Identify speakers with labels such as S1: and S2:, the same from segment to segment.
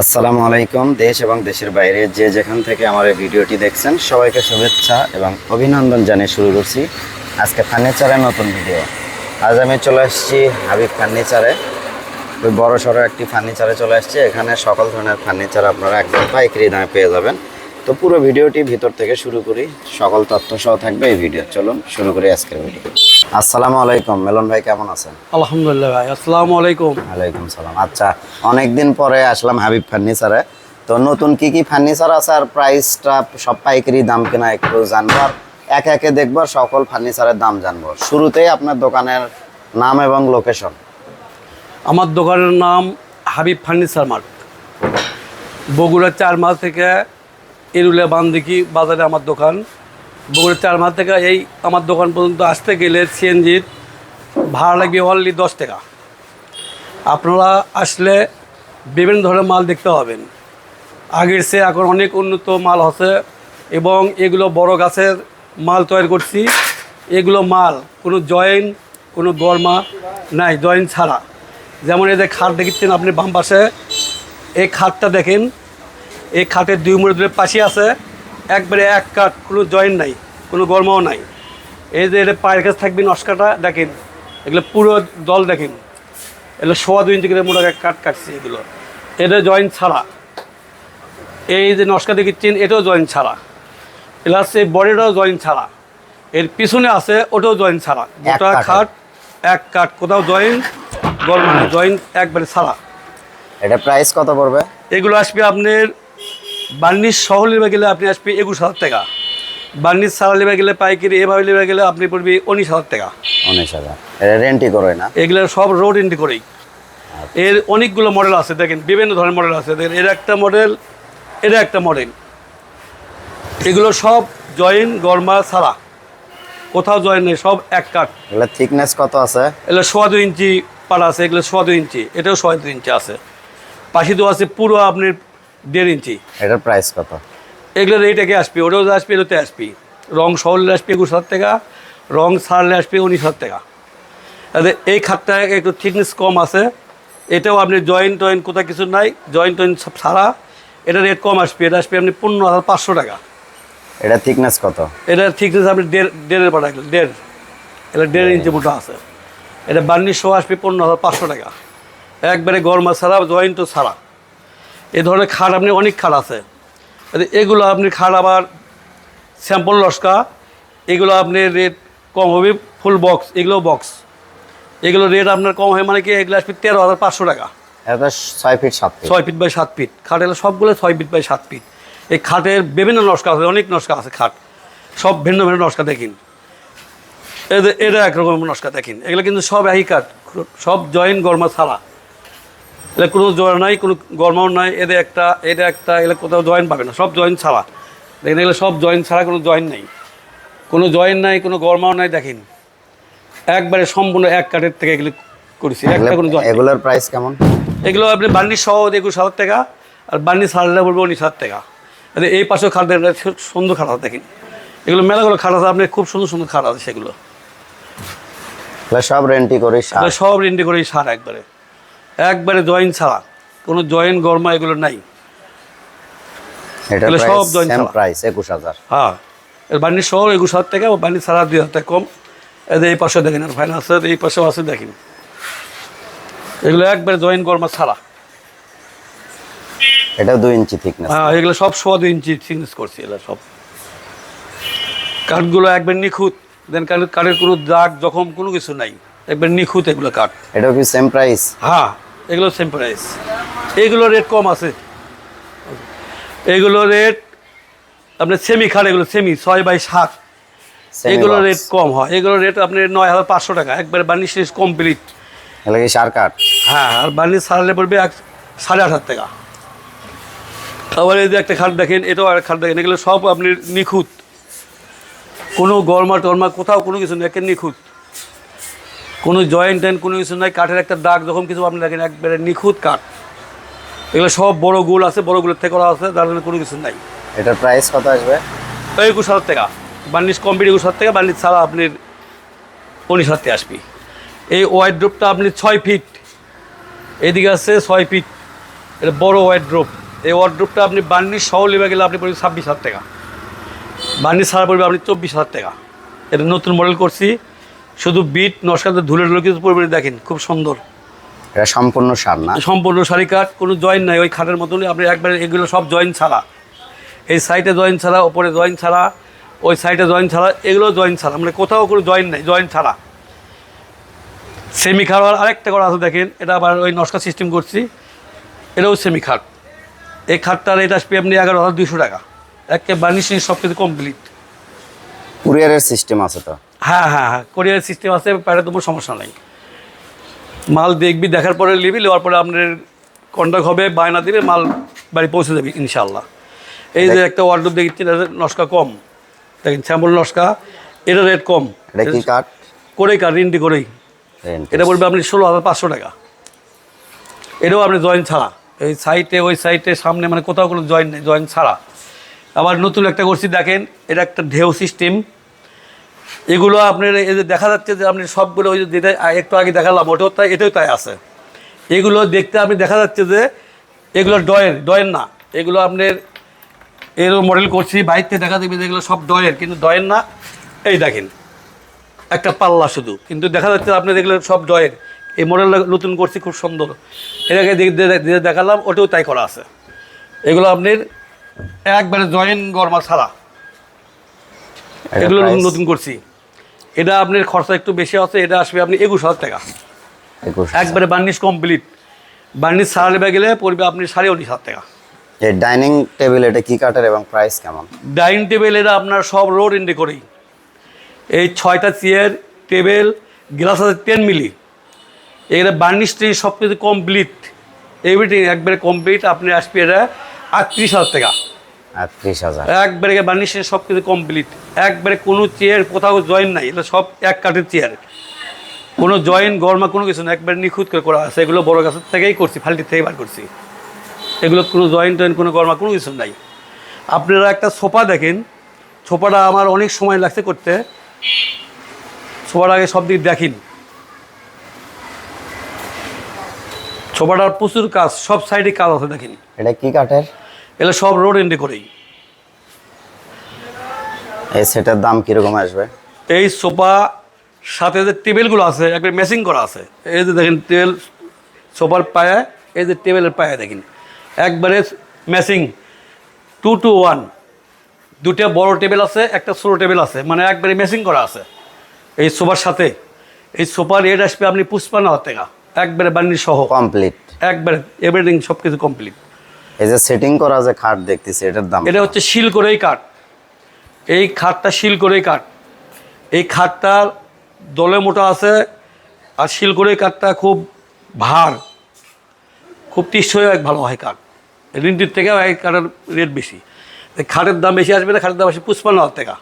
S1: আসসালামু আলাইকুম, দেশ এবং দেশের বাইরে যে যেখান থেকে আমার এই ভিডিওটি দেখছেন, সবাইকে শুভেচ্ছা এবং অভিনন্দন জানিয়ে শুরু করছি আজকে ফার্নিচারের নতুন ভিডিও। আজ আমি চলে আসছি হাবিব ফার্নিচারে। ওই বড় সড়ো একটি ফার্নিচারে চলে আসছি। এখানে সকল ধরনের ফার্নিচার আপনারা একদম পাইকারি দামে পেয়ে যাবেন। তো পুরো ভিডিওটি ভিতর থেকে শুরু করি। সকল তথ্য সহ থাকবে এই ভিডিও। চলুন শুরু করি আজকের ভিডিও। আসসালামু আলাইকুম। মেলন ভাই কেমন আছেন?
S2: আলহামদুলিল্লাহ ভাই আসসালামু আলাইকুম।
S1: ওয়ালাইকুম সালাম। আচ্ছা অনেকদিন পরে আসলাম হাবিব ফার্নিচারে। তো নতুন কি কি ফার্নিচার আছে আর প্রাইসটা সব পাইকারি দাম কিনা একটু জানব। আর একে একে দেখব সকল ফার্নিচারের দাম জানব। শুরুতেই আপনার দোকানের নাম এবং লোকেশন
S2: আমার দোকানের নাম হাবিব ফার্নিচার মার্ট। বগুড়া চার মাস থেকে এরুলিয়া বান্দিকি বাজারে আমার দোকান। বগুড়া চার থেকে এই আমার দোকান পর্যন্ত আসতে গেলে সিএনজির ভাড়া লাগবে অনলি দশ টাকা। আপনারা আসলে বিভিন্ন ধরনের মাল দেখতে পাবেন। আগের সে এখন অনেক উন্নত মাল আছে এবং এগুলো বড় গাছের মাল তৈরি করছি। এগুলো মাল কোনো জয়েন, কোনো গরমা নাই, জয়েন ছাড়া। যেমন এদের খাট দেখছেন আপনি বাম পাশে, এই খাটটা দেখেন, এই খাটের দুই মুড়ে পাশে আছে। একবারে এক কাঠ কোনো জয়েন নাই কোনো গরমাও নাই। এই যে এটা পায়ের কাছে থাকবে নস্কাটা দেখেন এগুলো পুরো দল দেখেন। এগুলো সোয়া দুই ইঞ্চি করে মোটা কাঠ কাটছে এগুলো। এটা জয়েন্ট ছাড়া। এই যে নস্কা দেখেছেন এটাও জয়েন্ট ছাড়া। প্লাস এই বডিটাও জয়েন্ট ছাড়া। এর পিছনে আছে ওটাও জয়েন্ট ছাড়া। গোটা। খাট এক কাঠ কোথাও জয়েন্ট গরম জয়েন্ট একবারে ছাড়া।
S1: এটা প্রাইস কত পড়বে?
S2: এগুলো আসবে আপনার বার্নিশ সহ নেবে গেলে আপনি আসবে একুশ হাজার টাকা। বার্নিশ ছাড়া নেবে গেলে পাইকারি এভাবে নেবে গেলে আপনি পড়বে উনিশ হাজার টাকা।
S1: উনিশ হাজার। এটা রেন্টই করে না?
S2: এগুলো সব রোড এন্ট্রি করেই। এর অনেকগুলো মডেল আছে দেখেন বিভিন্ন ধরনের মডেল আছে। দেখেন এর একটা মডেল এটা একটা মডেল এগুলো সব জয়েন গরমা ছাড়া। কোথাও জয়েন নেই সব এক কাঠ।
S1: এগুলো থিকনেস কত আছে?
S2: এগুলো সোয়া দুই ইঞ্চি পাড়া আছে এগুলো সোয়া দুই ইঞ্চি। এটাও সোয়া দুই ইঞ্চি আছে। পাশে তো আছে পুরো আপনার দেড় ইঞ্চি।
S1: এটার প্রাইস কত?
S2: এগুলোর এইটাকে আসবে ওটাও আসবে এটাতে আসবে। রং সহলে আসবে একুশ হাজার টাকা রং ছাড়লে আসবে উনিশ হাজার টাকা। তাহলে এই খাতটা একটু থিকনেস কম আছে এটাও আপনি জয়েন্ট টয়েন্ট কোথাও কিছু নাই জয়েন্ট টয়েন্ট সব ছাড়া এটা রেট কম আসবে এটা আসবে আপনি পনেরো হাজার পাঁচশো টাকা।
S1: এটা থিকনেস কত?
S2: এটা থিকনেস আপনি দেড় দেড়ের পাঠা দেড়। এটা দেড় ইঞ্চি মোটা আছে। এটা বার্নিশ সহ আসবে পনেরো হাজার পাঁচশো টাকা। একবারে গরমা ছাড়া জয়েন্টও ছাড়া। এই ধরনের খাট আপনি অনেক খাট আছে। এগুলো আপনি খাট আবার স্যাম্পল লস্কা এগুলো আপনি রেট কম হবে ফুল বক্স এগুলো বক্স। এগুলো রেট আপনার কম হয় মানে কি এগুলো আসবে তেরো হাজার পাঁচশো টাকা।
S1: ছয় ফিট সাত
S2: ছয় ফিট বাই সাত ফিট। খাট এগুলো সবগুলো ছয় ফিট বাই সাত ফিট। এই খাটের বিভিন্ন নস্কা আছে অনেক নস্কা আছে খাট। সব ভিন্ন ভিন্ন নস্কা দেখিন। এদের এটা একরকম নস্কা দেখিন। এগুলো কিন্তু সব একই কাঠ সব জয়েন্ট গরমা ছাড়া। এগুলো কোনো জয় নাই কোনো গরমাও নাই এদের একটা এটা একটা এগুলো কোথাও জয়েন্ট পাবে না সব জয়েন্ট ছাড়া। দেখেন এগুলো সব জয়েন্ট ছাড়া কোনো জয়েন্ট নেই। কোনো জয়েন্ট নাই কোনো গরমাও নাই দেখেন। একবারে সম্পূর্ণ এক কাঠের থেকে এগুলো করেছি একটা কোনো
S1: এগুলোর প্রাইস কেমন?
S2: এগুলো আপনি বার্নিশ সহ একুশ হাজার টাকা আর বার্নিশ সারলে বলব উনিশ হাজার টাকা। এই পাশেও খাট দেখেন সুন্দর খাট আছে দেখেন। এগুলো মেলাগুলো খাট আছে আপনি খুব সুন্দর সুন্দর খাট আছে সেগুলো।
S1: সব রেন্টই করে
S2: সব রেন্ডি করে সার একবারে। একবারে জয়েন্ট ছাড়া কোনো জয়েন্ট গরমা এগুলো নাই।
S1: এটার
S2: সব
S1: প্রাইস একুশ হাজার।
S2: হ্যাঁ সহ একুশ হাজার টাকা ছাড়া দুই হাজার টাকা কম। এই পাশে দেখেন আর এই পাশেও আছে দেখেন। এগুলো একবারে জয়েন্ট গরমা ছাড়া।
S1: এটা দুই ইঞ্চি থিকনেস
S2: হ্যাঁ এগুলো সব সোয়া দুই ইঞ্চি থিকনেস করছি এগুলো সব। কাঠগুলো একবার নিখুঁত দেন কাঠের কোনো দাগ জখম কোনো কিছু নাই। একবার নিখুঁত এগুলো কাঠ।
S1: এটা কি সেম প্রাইস
S2: হ্যাঁ। এগুলো সেম প্রাইস এগুলো রেট কম আছে। এগুলো রেট আপনার সেমি খাট এগুলো সেমি ছয় বাই সাত। এগুলো রেট কম হয়। এগুলো রেট আপনি নয় হাজার পাঁচশো টাকা। একবারে বার্নিশ কমপ্লিট
S1: সার কাঠ?
S2: হ্যাঁ আর বার্নিশ সারালে পড়বে এক সাড়ে আট হাজার টাকা। আবার এই যে একটা খাট দেখেন এটাও আর খাট দেখেন। এগুলো সব আপনি নিখুঁত। কোনো গরমা টরমা কোথাও কোনো কিছু নেই একে নিখুঁত। কোনো জয়েন্ট টয়েন্ট কোনো কিছু নাই কাঠের একটা দাগ যখন কিছু আপনি দেখেন একবারে নিখুঁত কাঠ। এগুলো সব বড় গুল আছে বড় গুলের থেকে করা আছে জন্য কোনো কিছু নাই।
S1: এটার প্রাইস কত আসবে?
S2: একুশ হাজার টাকা। বার্নিশ কমপ্লিট একুশ হাজার টাকা বার্নিশ ছাড়া আপনি উনিশ হাজার টাকা আসবি। এই ওয়াইড ড্রপটা আপনি ছয় ফিট এদিকে আছে ছয় ফিট এটা বড় ওয়ার্ড্রোপ এই ওয়ার্ড্রোপটা আপনি বার্নিশ সহ নেবে গেলে আপনি পড়বে ছাব্বিশ হাজার টাকা। বার্নিশ ছাড়া পড়বে আপনি চব্বিশ হাজার টাকা। এটা নতুন মডেল করছি। শুধু বিট নস্কাতে ধুলে ধুলে কিছু পরিমাণে দেখেন খুব সুন্দর।
S1: এটা সম্পূর্ণ সার না?
S2: সম্পূর্ণ সারি কাঠ কোনো জয়েন নাই ওই খাটের মতনই। আপনি একবারে এগুলো সব জয়েন ছাড়া। এই সাইডে জয়েন ছাড়া ওপরে জয়েন ছাড়া ওই সাইডে জয়েন ছাড়া এগুলো জয়েন ছাড়া। মানে কোথাও কোনো জয়েন নাই জয়েন ছাড়া। সেমি খাট আর আরেকটা করা আছে দেখেন। এটা আবার ওই নস্কা সিস্টেম করছি। এটাও সেমি খাট এই খাটটার এটা আসবে আপনি এগারো হাজার দুশো টাকা। একে বার্নিশিং সব কিছু কমপ্লিট
S1: কুরিয়ারের সিস্টেম আছে তো?
S2: হ্যাঁ হ্যাঁ হ্যাঁ কোরিয়ার সিস্টেম আছে প্যারে তোমার সমস্যা নাই। মাল দেখবি দেখার পরে নিবি নেওয়ার পরে আপনার কন্ট্যাক্ট হবে বায়না দিবে মাল বাড়ি পৌঁছে যাবে ইনশাল্লাহ এই যে একটা ওয়ার্ডরোব দেখছি নস্কা কম। দেখেন স্যাম্পল নস্কা এটা রেট কম। করেই কার রিন্টি করেই। এটা বলবে আপনি ষোলো হাজার পাঁচশো টাকা। এটাও আপনি জয়েন ছাড়া। এই সাইটে ওই সাইটে সামনে মানে কোথাও কোনো জয়েন নেই জয়েন ছাড়া। আবার নতুন একটা করছি দেখেন এটা একটা ঢেউ সিস্টেম এগুলো আপনার এই যে দেখা যাচ্ছে যে আপনি সবগুলো ওই যে যেটা একটু আগে দেখালাম, ওটাও তাই, এটাও তাই আছে। এগুলো দেখতে আপনি দেখা যাচ্ছে যে এগুলো ডয়ের ডয়ের না। এগুলো আপনার এর মডেল করছি, বাইরে দেখা যাবে যে এগুলো সব ডয়ের কিন্তু ডয়ের না। এই দেখেন, একটা পাল্লা শুধু, কিন্তু দেখা যাচ্ছে আপনি দেখলে সব ডয়ের এই মডেলটা নতুন করছি, খুব সুন্দর। এটাকে দেখালাম, ওটাও তাই করা আছে। এগুলো আপনার একবারে জয়েন গরমা ছাড়া। এগুলো নতুন করছি। এটা আপনার খরচা একটু বেশি আছে এটা আসবে আপনি একুশ হাজার টাকা। একবারে বার্নিশ কমপ্লিট। বার্নিশ সারা গেলে পড়বে আপনি সাড়ে উনিশ হাজার টাকা।
S1: এই ডাইনিং টেবিল এটা কি কাঠের এবং প্রাইস কেমন?
S2: ডাইনিং টেবিল এটা আপনার সব রোড ইন্ডে করেই। এই ছয়টা চেয়ার টেবিল গ্লাস আছে টেন মিলি। এখানে বার্নিশ ট্রেন সব কিছু কমপ্লিট। এভরিথিং একবারে কমপ্লিট আপনি আসবে এটা আটত্রিশ হাজার টাকা। একবারে বার্নিশ সব কিছু কমপ্লিট একবারে কোনো চেয়ার কোথাও জয়েন নাই এটা সব এক কাঠের চেয়ার কোনো জয়েন গরমা কোনো কিছু না একবারে নিখুঁত করে করা আছে। এগুলো বড় গাছের থেকেই করছি ফাল্টির থেকে বার করছি। এগুলো কোনো জয়েন টয়েন কোনো গরমা কোনো কিছু নাই। আপনারা একটা সোফা দেখেন। সোফাটা আমার অনেক সময় লাগছে করতে। সোফার আগে সব দিক দেখেন। সোফাটার প্রচুর কাজ সব সাইডে কাজ আছে দেখেন।
S1: এটা কি কাঠের?
S2: এগুলো সব রোড এন্ডে করেই।
S1: এই সেটার দাম কীরকম আসবে?
S2: এই সোফা সাথে যে টেবিলগুলো আছে একবার ম্যাচিং করা আছে। এই যে দেখেন টেবিল সোফার পায়ে এই যে টেবিলের পায়ে দেখেন একবারে ম্যাচিং টু টু ওয়ান দুটো বড় টেবিল আছে একটা ছোটো টেবিল আছে মানে একবারে ম্যাচিং করা আছে। এই সোফার সাথে। এই সোফার রেট আসবে আপনি পুষ্পান্ন হাজার টাকা। একবারে বান্নি সহ।
S1: কমপ্লিট
S2: একবারে এভরিথিং সব কিছু কমপ্লিট
S1: এই যে সেটিং করা যে খাট দেখতেছি এটার দাম
S2: এটা হচ্ছে শিল করেই কাঠ। এই খাটটা শিল করেই কাঠ। এই খাটটা দলে মোটা আছে আর শিল করেই কাঠটা খুব ভার। খুব টিসই এক ভালো হয় কাঠ। রিন্টির থেকে এই কাঠের রেট বেশি। এই খাটের দাম বেশি আসবে না খাটের দাম আসবে পুষ্পান্ন হাজার টাকা।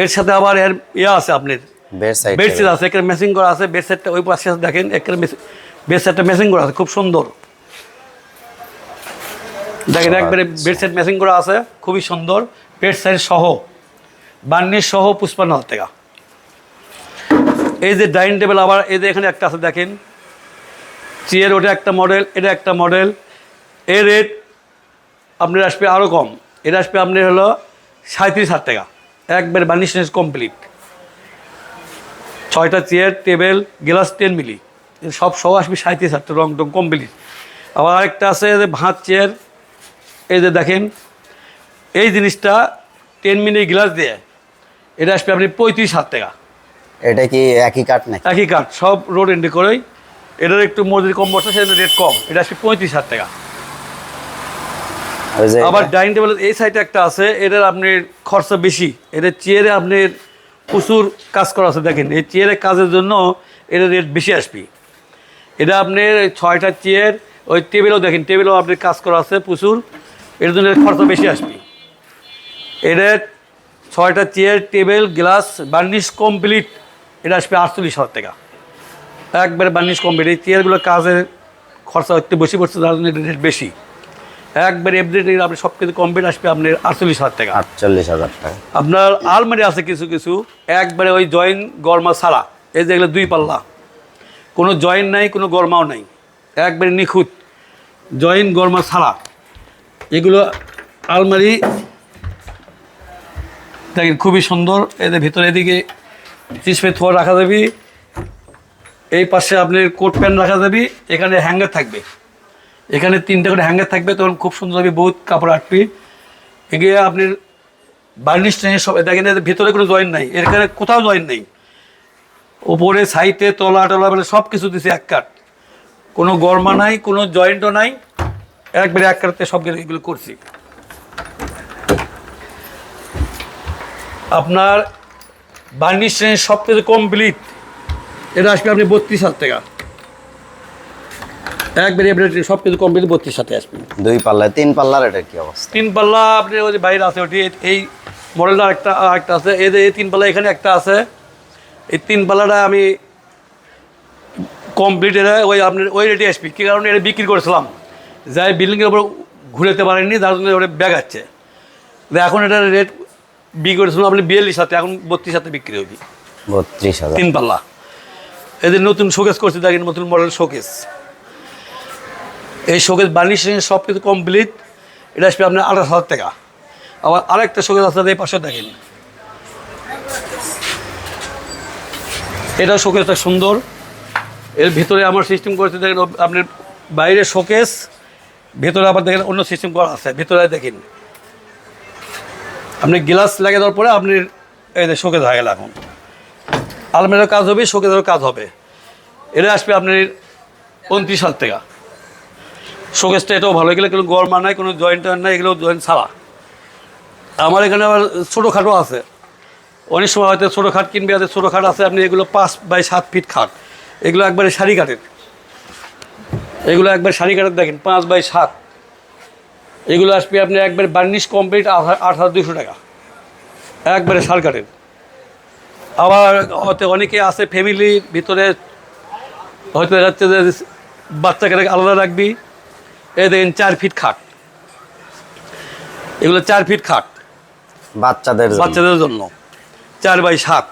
S2: এর সাথে আবার এর ইয়ে আছে আপনার।
S1: বেড
S2: বেডশিট আছে এখানে ম্যাচিং করা আছে বেডশিটটা ওই পাশে দেখেন এখানে বেডশিটটা ম্যাচিং করা আছে খুব সুন্দর। দেখেন একবারে বেডশিট ম্যাচিং করা আছে খুবই সুন্দর। বেডশিট সহ বার্নিশ সহ পুষ্পান্ন হাজার টাকা। এই যে ডাইনিং টেবিল আবার এই যে এখানে একটা আছে দেখেন। চেয়ার ওটা একটা মডেল এটা একটা মডেল এর রেট আপনার আসবে আরও কম। এটা আসবে আপনার হলো সাঁত্রিশ হাজার টাকা। একবারে বার্নিশ কমপ্লিট ছয়টা chair table glass ten milli সব সহ আসবে সাঁত্রিশ হাজার রং টং কমপ্লিট আবার আরেকটা আছে যে ভাত চেয়ার এই যে দেখেন এই জিনিসটা টেন মিলি গ্লাস দিয়ে এটা আসবে আপনি পঁয়ত্রিশ হাজার টাকা।
S1: এটা কি একই কাঠ নাকি?
S2: একই কাঠ সব রোড এন্ডি করেই। এটার একটু মজুরি কম বসে সেটা রেট কম। এটা আসবে পঁয়ত্রিশ হাজার টাকা। আবার ডাইনিং টেবিল এই সাইডে একটা আছে এটার আপনার খরচা বেশি। এটার চেয়ারে আপনার প্রচুর কাজ করা আছে দেখেন। এই চেয়ারে কাজের জন্য এটার রেট বেশি আসবে। এটা আপনার ছয়টা চেয়ার ওই টেবিলও দেখেন টেবিলও আপনার কাজ করা আছে প্রচুর। এর জন্য খরচা বেশি আসবে। এটার ছয়টা chair table glass varnish complete এটা আসবে আটচল্লিশ হাজার টাকা। একবারে বার্নিশ কমপ্লিট। এই চেয়ারগুলোর কাজের খরচা একটু বেশি পড়ছে তার জন্য রেট বেশি। একবারে এভরিডে আপনি সব কিছু কমপ্লিট আসবে আপনার আটচল্লিশ হাজার টাকা।
S1: আটচল্লিশ হাজার টাকা।
S2: আপনার আলমারি আছে কিছু কিছু একবারে ওই জয়েন গরমা ছাড়া। এই যে এগুলো দুই পাল্লা। কোনো জয়েন নাই কোনো গরমাও নাই। একবারে নিখুঁত। জয়েন গরমা ছাড়া। এগুলো আলমারি। দেখেন, খুবই সুন্দর। এদের ভিতরে এদিকে চিসপে থোয়া রাখা যাবে। এই পাশে আপনি কোট প্যান্ট রাখা যাবে। এখানে হ্যাঙ্গার থাকবে। এখানে তিনটা করে হ্যাঙ্গার থাকবে, তখন খুব সুন্দর হবে, বহুত কাপড় আটবি। এগিয়ে আপনার বার্নিশ নেই সব দেখেন, এদের ভিতরে কোনো জয়েন্ট নাই। এখানে কোথাও জয়েন্ট নেই। ওপরে সাইডে, তলা, টলা মানে সব কিছু দিছে এক কাঠ কোনো গরমা নাই, কোনো জয়েন্টও নাই। একবারে এক কাটতে সব এগুলো করছি। আপনার বার্নিশ ট্রেন সব কিছু কমপ্লিট এটা আসবে আপনি বত্রিশ হাজার টাকা। একবারে এবারে সব কিছু কমপ্লিট বত্রিশ সাথে আসবে।
S1: দুই পাল্লায় তিন পাল্লার এটা কি অবস্থা?
S2: তিন পাল্লা আপনি ওই যে বাইরে আছে ওটি এই মডেলটা একটা একটা আছে। এই যে এই তিন পাল্লা এখানে একটা আছে। এই তিন পাল্লাটা আমি কমপ্লিট এটা ওই আপনার ওই রেটে আসবি। কী কারণে এটা বিক্রি করেছিলাম? যাই বিল্ডিংয়ের উপর ঘুরেতে পারেননি তার জন্য ওটা ব্যাগ আছে। এখন এটার রেট বিক্রি করেছিলাম আপনি বিয়াল্লিশ সাথে এখন বত্রিশ সাথে বিক্রি হবে।
S1: বত্রিশ হাজার।
S2: তিন পাল্লা। এদের নতুন শোকেস করছে দেখেন নতুন মডেল শোকেস এই শোকেস বার্নিশ সব কিছু কমপ্লিট এটা আসবে আপনার আঠাশ হাজার টাকা। আবার আরেকটা শোকেস আছে এই পাশে দেখেন। এটা শোকেসটা সুন্দর। এর ভিতরে আমার সিস্টেম করেছে দেখেন আপনার বাইরে শোকেস ভেতরে আবার দেখেন অন্য সিস্টেম করা আছে, ভেতরে দেখেন। আপনি গ্লাস লাগিয়ে দেওয়ার পরে আপনি এই শোকেস হয়ে গেল এখন। আলমারিরও কাজ হবে শোকেসেরও কাজ হবে। এটা আসবে আপনার উনত্রিশ হাজার টাকা। শোকেসটা এটাও ভালো, এগুলো কোনো গরমা নাই, কোনো জয়েন্ট নাই, এগুলো জয়েন্ট ছাড়া। আমার এখানে আবার ছোটো খাটও আছে। অনেক সময় হয়তো ছোটো খাট কিনবে আছে ছোটো খাট আছে, আপনি এগুলো পাঁচ বাই সাত ফিট খাট। এগুলো একবারে শাড়ি কাঠের। এগুলো একবার শাড়ি কাঠের দেখেন পাঁচ বাই সাত। এগুলো আসবে আপনি একবার বার্নিশ কমপ্লিট আট হাজার দুশো টাকা। একবারে শাল কাটেন। আবার হয়তো অনেকে আছে ফ্যামিলির ভিতরে হয়তো যাচ্ছে যে বাচ্চাকে আলাদা রাখবি। এই দেখেন চার ফিট খাট। এগুলো চার ফিট খাট।
S1: বাচ্চাদের
S2: বাচ্চাদের জন্য। চার বাই সাত।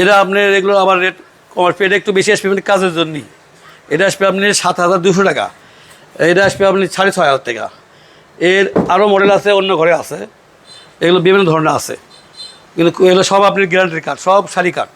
S2: এরা আপনার এগুলো আবার রেট কমার পেট একটু বেশি আসবে মানে কাজের জন্যই। এটা আসবে আপনি সাত হাজার দুশো টাকা। এটা আসবে আপনি সাড়ে ছয় হাজার টাকা। এর আরও মডেল আছে, অন্য ঘরে আছে। এগুলো বিভিন্ন ধরনের আছে। কিন্তু এগুলো সব আপনি গ্যারান্টির কার্ড সব শাড়ি কাঠ